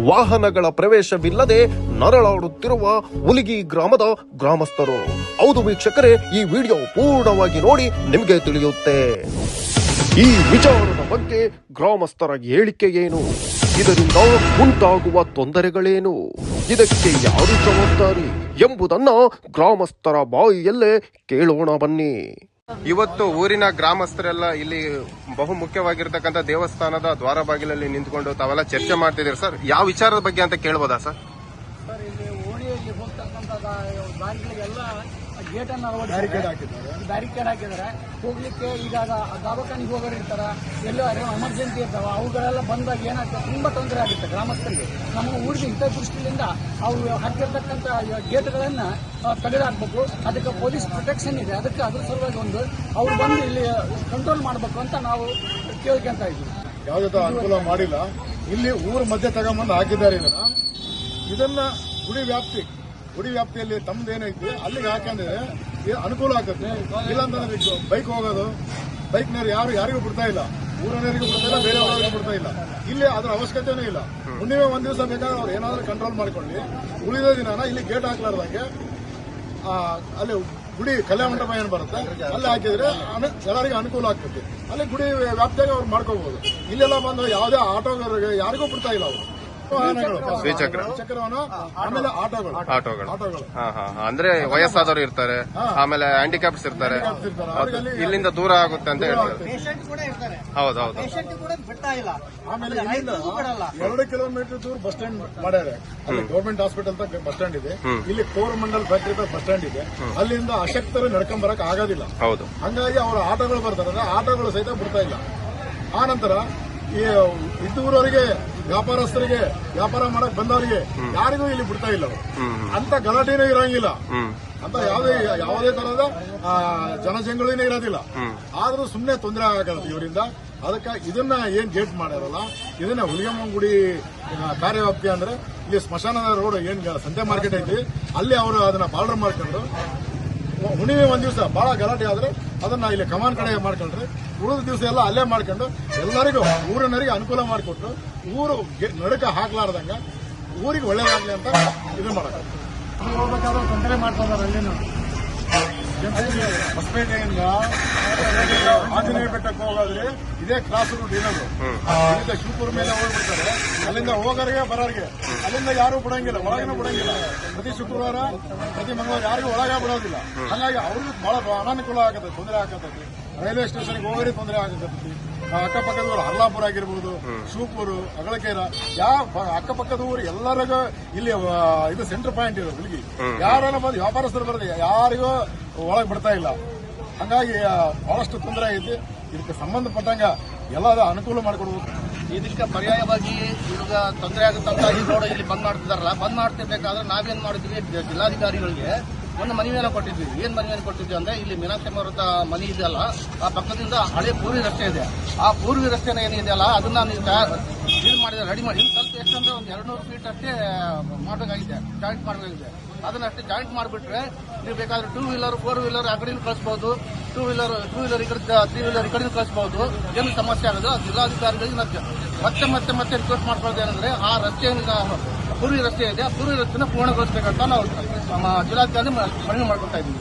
ವಾಹನಗಳ ಪ್ರವೇಶವಿಲ್ಲದೆ ನರಳಾಡುತ್ತಿರುವ ಹುಲಿಗಿ ಗ್ರಾಮದ ಗ್ರಾಮಸ್ಥರು. ಹೌದು ವೀಕ್ಷಕರೇ, ಈ ವಿಡಿಯೋ ಪೂರ್ಣವಾಗಿ ನೋಡಿ ನಿಮಗೆ ತಿಳಿಯುತ್ತೆ. ಈ ವಿಚಾರದ ಬಗ್ಗೆ ಗ್ರಾಮಸ್ಥರ ಹೇಳಿಕೆ ಏನು? ಇದರಿಂದ ಉಂಟಾಗುವ ತೊಂದರೆಗಳೇನು? ಇದಕ್ಕೆ ಯಾರು ಜವಾಬ್ದಾರಿ ಎಂಬುದನ್ನ ಗ್ರಾಮಸ್ಥರ ಬಾಯಿಯಲ್ಲೇ ಕೇಳೋಣ ಬನ್ನಿ. ಇವತ್ತು ಊರಿನ ಗ್ರಾಮಸ್ಥರೆಲ್ಲ ಇಲ್ಲಿ ಬಹು ಮುಖ್ಯವಾಗಿರ್ತಕ್ಕಂಥ ದೇವಸ್ಥಾನದ ದ್ವಾರ ಬಾಗಿಲಲ್ಲಿ ನಿಂತ್ಕೊಂಡು ತಾವೆಲ್ಲ ಚರ್ಚೆ ಮಾಡ್ತಿದ್ದೀರಿ. ಸರ್, ಯಾವ ವಿಚಾರದ ಬಗ್ಗೆ ಅಂತ ಕೇಳ್ಬೋದಾ ಸರ್? ಇಲ್ಲಿ ಓಣಿಯಲ್ಲಿ ಹೋಗ್ತಕ್ಕಂಥ ದಾರಿಗಳಿಗೆಲ್ಲ ಗೇಟ್ ಅನ್ನು ಬ್ಯಾರಿಕೇಡ್ ಹಾಕಿದ್ದಾರೆ. ಹೋಗ್ಲಿಕ್ಕೆ ಈಗ ದವಾಖಾನಿಗೆ ಹೋಗೋರು ಇರ್ತಾರ ಎಲ್ಲೋ ಎಮರ್ಜೆನ್ಸಿ ಇರ್ತಾವ ಅವುಗಳೆಲ್ಲ ಬಂದಾಗ ಏನಾಗ್ತದೆ ತುಂಬಾ ತೊಂದರೆ ಆಗುತ್ತೆ ಗ್ರಾಮಸ್ಥರಿಗೆ. ನಮ್ಮ ಊರಿಗೆ ಹಿತದೃಷ್ಟಿಯಿಂದ ಅವು ಹಾಕಿರ್ತಕ್ಕಂಥ ಗೇಟ್ಗಳನ್ನು ತೆಗೆದುಹಾಕ್ಬೇಕು ಅದಕ್ಕೆ ಪೊಲೀಸ್ ಪ್ರೊಟೆಕ್ಷನ್ ಇದೆ. ಅದಕ್ಕೆ ಅದ್ರ ಸಲುವಾಗಿ ಒಂದು ಅವ್ರು ಬಂದು ಇಲ್ಲಿ ಕಂಟ್ರೋಲ್ ಮಾಡಬೇಕು ಅಂತ ನಾವು ಕೇಳ್ಕೊಂತ ಇದ್ದೀವಿ. ಯಾವುದೇ ಅನುಕೂಲ ಮಾಡಿಲ್ಲ. ಇಲ್ಲಿ ಊರ ಮಧ್ಯೆ ತಗೊಂಬಂದು ಹಾಕಿದ್ದಾರೆ ಇದನ್ನ ಇದನ್ನ ಗುಡಿ ವ್ಯಾಪ್ತಿ ಗುಡಿ ವ್ಯಾಪ್ತಿಯಲ್ಲಿ ತಮ್ದೇನೈತಿ ಅಲ್ಲಿಗೆ ಹಾಕಂದ್ರೆ ಅನುಕೂಲ ಆಗ್ತದೆ. ಇಲ್ಲಾಂತಂದ್ರೆ ಬೈಕ್ ಹೋಗೋದು ಬೈಕ್ನವ್ರು ಯಾರು, ಯಾರಿಗೂ ಬಿಡ್ತಾ ಇಲ್ಲ. ಊರನವರಿಗೂ ಬಿಡ್ತಾ ಇಲ್ಲ ಬೇರೆಯವರಿಗೂ ಬಿಡ್ತಾ ಇಲ್ಲ. ಇಲ್ಲಿ ಅದರ ಅವಶ್ಯಕತೆನೂ ಇಲ್ಲ. ಹುಣ್ಣಿಮೆ ಒಂದ್ ದಿವಸ ಬೇಕಾದ್ರೆ ಅವ್ರು ಏನಾದ್ರೂ ಕಂಟ್ರೋಲ್ ಮಾಡ್ಕೊಳ್ಳಿ. ಉಳಿದ ದಿನನ ಇಲ್ಲಿ ಗೇಟ್ ಹಾಕ್ಲಾರ್ದಂಗೆ ಅಲ್ಲಿ ಗುಡಿ ಕಲ್ಯಾಣ ಮಂಟಪ ಏನು ಬರುತ್ತೆ, ಅಲ್ಲಿ ಹಾಕಿದ್ರೆ ಎಲ್ಲರಿಗೂ ಅನುಕೂಲ ಆಗ್ತದೆ. ಅಲ್ಲಿ ಗುಡಿ ವ್ಯಾಪ್ತಿಯಾಗಿ ಅವ್ರು ಮಾಡ್ಕೋಬಹುದು ಇಲ್ಲೆಲ್ಲ ಬಂದ್ರೆ ಯಾವುದೇ ಆಟೋಗಾರರಿಗೆ ಯಾರಿಗೂ ಬಿಡ್ತಾ ಇಲ್ಲ ಅವರು. ವಾಹನಗಳು ದ್ವಿಚಕ್ರ. ಆಮೇಲೆ ಆಟೋಗಳು. ಆಟೋಗಳು. ಆಟೋಗಳು. ಹಾ ಹಾ ಹಾ. ಅಂದ್ರೆ ವಯಸ್ಸಾದವರು ಇರ್ತಾರೆ. ಆಮೇಲೆ ಹ್ಯಾಂಡಿಕ್ಯಾಪ್ಸ್ ಇರ್ತಾರೆ. ಹೌದು. ಇಲ್ಲಿಂದ ದೂರ ಆಗುತ್ತೆ ಅಂತ ಹೇಳ್ತಾರೆ. ಪೇಷಂಟ್ ಕೂಡ ಇರ್ತಾರೆ. ಹೌದು ಹೌದು. ಪೇಷಂಟ್ ಕೂಡ ಬಿಡ್ತಾ ಇಲ್ಲ. ಆಮೇಲೆ ಇಲ್ಲಿಂದ ಎರಡು ಕಿಲೋಮೀಟರ್ ದೂರ ಬಸ್ ಸ್ಟ್ಯಾಂಡ್ ಮಾಡ್ಯಾರೆ ಅಲ್ಲಿ ಗೌರ್ಮೆಂಟ್ ಹಾಸ್ಪಿಟಲ್ ಅಂತ ಬಸ್ ಸ್ಟ್ಯಾಂಡ್ ಇದೆ. ಇಲ್ಲಿ ಕೋರಮಂಡಲ್ ಫ್ಯಾಕ್ಟರಿ ಬಸ್ ಸ್ಟ್ಯಾಂಡ್ ಇದೆ. ಅಲ್ಲಿಂದ ಅಶಕ್ತರು ನಡ್ಕೊಂಡ್ ಬರಕ್ ಆಗೋದಿಲ್ಲ. ಹೌದು. ಹಂಗಾಗಿ ಅವರ ಆಟೋಗಳು ಬರ್ತಾರೆ. ಆಟೋಗಳು ಸಹಿತ ಬಿಡ್ತಾ ಇಲ್ಲ. ಆ ನಂತರ ಈ ಇದ್ದೂರವರಿಗೆ ವ್ಯಾಪಾರಸ್ಥರಿಗೆ ವ್ಯಾಪಾರ ಮಾಡಕ್ ಬಂದವರಿಗೆ ಯಾರಿಗೂ ಇಲ್ಲಿ ಬಿಡ್ತಾ ಇಲ್ಲ ಅಂತ ಗಲಾಟೆನೂ ಇರಂಗಿಲ್ಲ. ಅಂತ ಯಾವುದೇ ಯಾವುದೇ ತರಹದ ಜನಜಂಗಳಿನೇ ಇರೋದಿಲ್ಲ. ಆದ್ರೂ ಸುಮ್ಮನೆ ತೊಂದರೆ ಆಗತ್ತೆ ಇವರಿಂದ. ಅದಕ್ಕೆ ಇದನ್ನ ಏನ್ ಗೇಟ್ ಮಾಡಿರಲ್ಲ ಇದನ್ನ ಹುಲಿಗಮ್ಮಗುಡಿ ಕಾರ್ಯವ್ಯಾಪ್ತಿ ಅಂದ್ರೆ ಇಲ್ಲಿ ಸ್ಮಶಾನದ ರೋಡ್ ಏನ್ ಸಂತೆ ಮಾರ್ಕೆಟ್ ಐತಿ ಅಲ್ಲಿ ಅವರು ಅದನ್ನ ಬಾರ್ಡರ್ ಮಾಡ್ಕೊಂಡ್ರು. ಹುಣ್ಣಿಮೆ ಒಂದ್ ದಿವಸ ಬಹಳ ಗಲಾಟೆ ಆದ್ರೆ ಅದನ್ನ ಇಲ್ಲಿ ಕಮಾನ್ ಕಡೆ ಮಾಡ್ಕೊಂಡ್ರೆ ಉಳಿದ ದಿವಸ ಎಲ್ಲ ಅಲ್ಲೇ ಮಾಡ್ಕೊಂಡು ಎಲ್ಲರಿಗೂ ಊರಿನರಿಗೆ ಅನುಕೂಲ ಮಾಡಿಕೊಟ್ಟು ಊರು ನಡುಕ ಹಾಕ್ಲಾರ್ದಂಗ ಊರಿಗೆ ಒಳ್ಳೇದಾಗ್ಲಿ ಅಂತ ಇದು ಮಾಡಕ ಹೋಗ್ಬೇಕಾದ್ರೆ ತೊಂದರೆ ಮಾಡ್ತಾರೆ ಅಲ್ಲಿನೂ ಹೊಸಪೇಟೆಯಿಂದ ಆಂಜನೇಯ ಬೆಟ್ಟಕ್ಕೆ ಹೋಗೋದ್ರೆ ಇದೇ ಕ್ರಾಸ್ ರೂಟ್ ಇರೋದು ಅಲ್ಲಿಂದ ಶಿವಪುರ ಮೇಲೆ ಹೋಗ್ಬಿಡ್ತಾರೆ. ಅಲ್ಲಿಂದ ಹೋಗೋರಿಗೆ ಬರೋರಿಗೆ. ಅಲ್ಲಿಂದ ಯಾರು ಬಿಡಂಗಿಲ್ಲ ಒಳಗೇನು ಬಿಡಂಗಿಲ್ಲ. ಪ್ರತಿ ಶುಕ್ರವಾರ ಪ್ರತಿ ಮಂಗಳವಾರ ಯಾರಿಗೂ ಒಳಗೆ ಬಿಡೋದಿಲ್ಲ. ಹಾಗಾಗಿ ಅವ್ರಿಗೂ ಬಹಳ ಅನಾನುಕೂಲ ಆಗತ್ತೆ ತೊಂದರೆ ಆಗತ್ತೈತಿ ರೈಲ್ವೆ ಸ್ಟೇಷನ್ಗೆ ಹೋಗೋರಿಗೆ ತೊಂದರೆ ಆಗತ್ತೈತಿ ಆ ಅಕ್ಕಪಕ್ಕದ ಊರು ಹರ್ಲಾಪುರ ಆಗಿರ್ಬೋದು ಸೂಪೂರು ಅಗಳಕೇರ ಯಾವ ಅಕ್ಕಪಕ್ಕದ ಊರು ಎಲ್ಲರಿಗೂ ಇಲ್ಲಿ ಇದು ಸೆಂಟರ್ ಪಾಯಿಂಟ್ ಇರೋದು ಹುಡುಗಿ ಯಾರನ್ನ ಬಂದು ವ್ಯಾಪಾರಸ್ಥರು ಬರೋದು ಯಾರಿಗೂ ಒಳಗೆ ಬಿಡ್ತಾ ಇಲ್ಲ. ಹಂಗಾಗಿ ಭಾಳಷ್ಟು ತೊಂದರೆ ಐತಿ ಇದಕ್ಕೆ ಸಂಬಂಧಪಟ್ಟಂಗ ಎಲ್ಲದ ಅನುಕೂಲ ಮಾಡಿಕೊಡ್ಬೇಕು. ಇದಕ್ಕೆ ಪರ್ಯಾಯವಾಗಿ ಇವಾಗ ತೊಂದರೆ ಆಗುತ್ತಂತ ರೋಡ್ ಇಲ್ಲಿ ಬಂದ್ ಮಾಡ್ತಿದಾರಲ್ಲ, ಬಂದ್ ಮಾಡ್ತಿರ್ಬೇಕಾದ್ರೆ ನಾವೇನ್ ಮಾಡಿದ್ವಿ, ಜಿಲ್ಲಾಧಿಕಾರಿಗಳಿಗೆ ಒಂದು ಮನವಿಯನ್ನು ಕೊಟ್ಟಿದ್ವಿ. ಏನ್ ಮನವಿಯನ್ನು ಕೊಟ್ಟಿದ್ವಿ ಅಂದ್ರೆ ಇಲ್ಲಿ ಮೀನಾಕ್ಷಿ ಅವರ ಮನಿ ಇದೆಯಲ್ಲ, ಆ ಪಕ್ಕದಿಂದ ಹಳೆ ಪೂರ್ವಿ ರಸ್ತೆ ಇದೆ. ಆ ಪೂರ್ವಿ ರಸ್ತೆನ ಏನಿದೆಯಲ್ಲ, ಅದನ್ನ ನೀವು ಇದು ಮಾಡಿದ್ದಾರೆ ರೆಡಿ ಮಾಡಿ. ಸ್ವಲ್ಪ ಎಷ್ಟಂದ್ರೆ ಒಂದು ಎರಡು ನೂರು ಫೀಟ್ ಅಷ್ಟೇ ಮಾಡಬೇಕಾಗಿದೆ ಜಾಯಿಂಟ್ ಮಾಡಬೇಕಾಗಿದೆ. ಅದನ್ನ ಅಷ್ಟೇ ಜಾಯಿಂಟ್ ಮಾಡಿಬಿಟ್ರೆ ನೀವು ಬೇಕಾದ್ರೆ ಟೂ ವೀಲರ್ ಫೋರ್ ವೀಲರ್ ಕಡೆಯಿಂದ ಕಳಿಸ್ಬೋದು. ಟೂ ವೀಲರ್ ಟೂ ವೀಲರ್ ಈ ಕಡೆ ತ್ರೀ ವೀಲರ್ ಈ ಕಡೆಯಿಂದ ಕಳಿಸ್ಬೋದು. ಏನು ಸಮಸ್ಯೆ ಆಗೋದು, ಆ ಜಿಲ್ಲಾಧಿಕಾರಿಗಳಿಗೆ ನಾವು ಮತ್ತೆ ಮತ್ತೆ ಮತ್ತೆ ರಿಕ್ವೆಸ್ಟ್ ಮಾಡ್ಕೊಳ್ಳೋದು ಏನಂದ್ರೆ, ಆ ರಸ್ತೆ ಪೂರ್ವಿ ರಸ್ತೆ ಇದೆ, ಆ ಪೂರ್ವಿ ರಸ್ತೆನ ಪೂರ್ಣಗೊಳಿಸಬೇಕಂತ ನಾವು ನಮ್ಮ ಜಿಲ್ಲಾಧಿಕಾರಿ ಮನವಿ ಮಾಡ್ಕೊತಾ ಇದ್ದೀವಿ.